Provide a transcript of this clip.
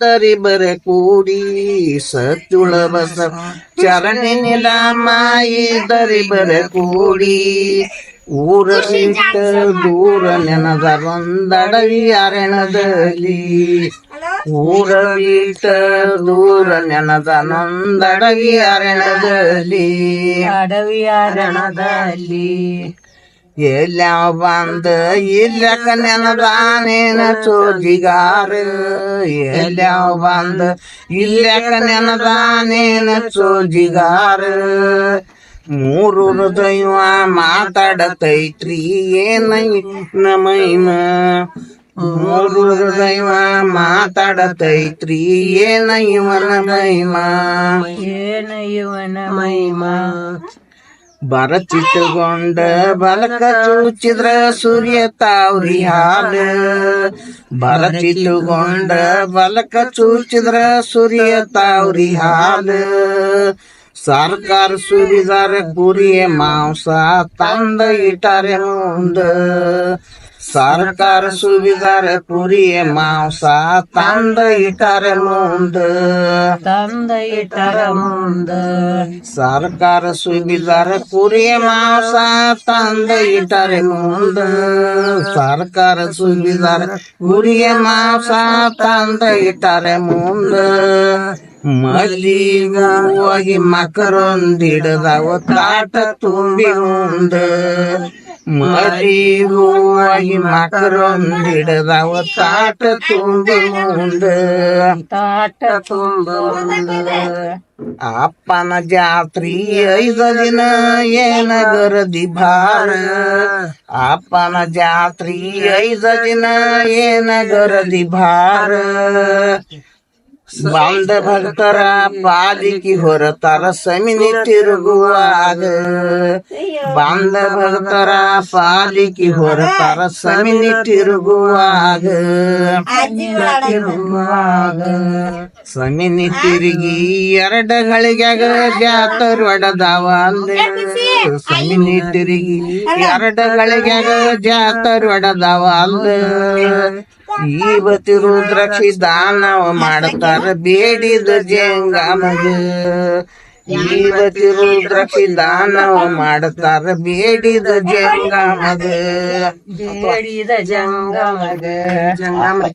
ತರಿಬರೆ ಕೂಡಿ ಸತ್ತುಳ ಬಸ ಚರಣಿ ನಿಲ ಮಾಯಿ ದರಿಬರೆ ಕೂಡಿ ಊರ ಬಿಟ್ಟ ದೂರ ನೆನದರೊಂದಡವಿ ಅರಣದಲ್ಲಿ ಊರ ಬಿಟ್ಟ ದೂರ ನೆನದ ನೊಂದಡವಿ ಅರಣದಲ್ಲಿ ಅಡವಿ ಅರಣದಲ್ಲಿ ಎಲ್ಲಾವ ಬಂದ ಇಲ್ಲಕ ನೆನದಾನೇನ ಚೋದಿಗಾರ ಎಲ್ಲಾವ ಬಂದ ಇಲ್ಲಕ ನೆನದಾನೇನ ಚೋದಿಗಾರ ಮೂರು ಹೃದಯ ಮಾತಾಡತೈತ್ರಿ, ಏನೈ ನಮೈನ. ಮೂರು ಹೃದಯ ಮಾತಾಡತೈತ್ರಿ, ಏನ ಇವನ ಮೈಮ ಏನ ಇವನ ಮಹಿಮಾ ಬರಚಿಟ್ಟುಕೊಂಡ ಬಲಕ ಚೂಚಿದ್ರ ಸೂರ್ಯ ತಾವ್ರಿ ಹಾಲ. ಬರಚಿಟ್ಟುಕೊಂಡ ಬಲಕ ಚುಚ್ಚಿದ್ರ ಸೂರ್ಯ ತಾವ್ರಿ ಹಾಲ. ಸರ್ಕಾರ ಸುರಿದಾರ ಕುರಿಯ ಮಾಂಸ ತಂದ ಇಟ್ಟಾರೆ ಮುಂದ. ಸರ್ಕಾರ ಸುವಿದಾರ ಕುರಿಯ ಮಾಂಸ ತಂದ ಇಟ್ಟಾರೆ ಮುಂದ. ತಂದ ಇಟ್ಟರ ಮುಂದ. ಸರ್ಕಾರ ಸುವಿದಾರ ಕುರಿಯ ಮಾಂಸ ತಂದ ಇಟ್ಟರೆ ಮುಂದ. ಸರ್ಕಾರ ಸುವಿದಾರ ಕುರಿಯ ಮಾಂಸ ತಂದ ಇಟ್ಟರೆ ಮುಂದ. ಮಲ್ಲಿಗ ಹೋಗಿ ಮಕರೊಂದಿಡದವ ತಾಟ ತುಂಬಿ ಮುಂದ ಮಲ್ಲಿಗೂ ಹೋಗಿ ಮಕರೊಂದಿಡದವ ತಾಟ ತುಂಬಿ ಮುಂದ ತಾಟ ತುಂಬ ಮುಂದ ಅಪ್ಪನ ಜಾತ್ರಿ ಐದ ದಿನ ಏನ ಗರದಿ ಭಾರ ಅಪ್ಪನ ಜಾತ್ರಿ ಐದ ದಿನ ಏನ ಗರದಿ ಭಾರ ಬಂದ ಭಕ್ತರ ಪಾಲಿಕಿ ಹೊರತರ ಸಮಿನಿ ತಿರುಗುವಾಗ ಬಂದ ಭಕ್ತರ ಪಾಲಿಕಿ ಹೊರತರ ಸಮಿನಿ ತಿರುಗುವಾಗ ತಿರುಗುವಾಗ ಸಮಿನಿ ತಿರುಗಿ ಎರಡ ಗಳಿಗ್ಯಾಗ ಜಾತರ್ ಒಡದಾವ ಅಂದೆ ಸಮಿನಿ ತಿರುಗಿ ಎರಡ ಗಳಿಗ್ಯಾಗ ಜಾತರ್ ಒಡದಾವ ಅಲ್ಲ ಬತಿ ರುದ್ರಾಕ್ಷಿ ದಾನವ ಮಾಡ್ತಾರ ಬೇಡಿದ ಜಂಗಮಗ. ಇವತ್ತಿ ರುದ್ರಾಕ್ಷಿ ದಾನವ ಮಾಡ್ತಾರ ಬೇಡಿದ ಜಂಗಮಗ. ಬೇಡಿದ ಜಂಗಮಗ. ಜಂಗಮ